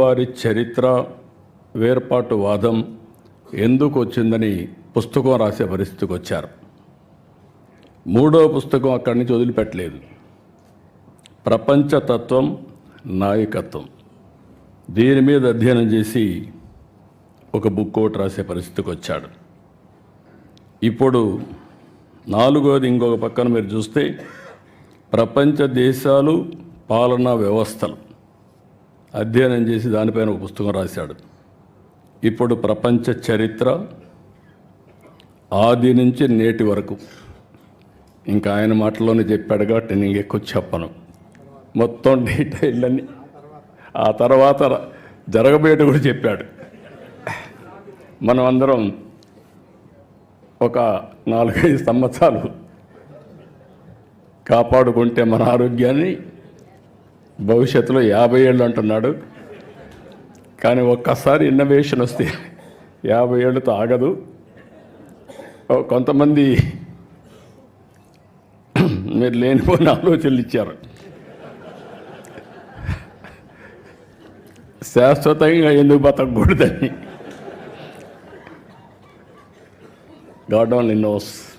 వారి చరిత్ర వేర్పాటు వాదం ఎందుకు వచ్చిందని పుస్తకం రాసే పరిస్థితికి వచ్చారు. మూడో పుస్తకం అక్కడి నుంచి వదిలిపెట్టలేదు. ప్రపంచతత్వం నాయకత్వం. దీని మీద అధ్యయనం చేసి ఒక బుక్ ఒకటి రాసే పరిస్థితికి వచ్చాడు. ఇప్పుడు నాలుగోది ఇంకొక పక్కన మీరు చూస్తే ప్రపంచ దేశాలు పాలనా వ్యవస్థలు. అధ్యయనం చేసి దానిపైన ఒక పుస్తకం రాశాడు. ఇప్పుడు ప్రపంచ చరిత్ర ఆది నుంచి నేటి వరకు. ఇంకా ఆయన మాటలోనే చెప్పాడు కాబట్టి నేను ఎక్కువ చెప్పను. మొత్తం డీటెయిల్ అన్ని ఆ తర్వాత జరగబోయేట కూడా చెప్పాడు. మనం అందరం ఒక నాలుగైదు సంవత్సరాలు కాపాడుకుంటే మన ఆరోగ్యాన్ని భవిష్యత్తులో యాభై ఏళ్ళు అంటున్నాడు. కానీ ఒక్కసారి ఇన్నోవేషన్ వస్తే యాభై ఏళ్ళతో ఆగదు. కొంతమంది మీరు లేనిపోయిన ఆలోచనలు ఇచ్చారు. శాశ్వతంగా ఎందుకు బతకూడదని గాడ్ ఓన్లీ నోస్.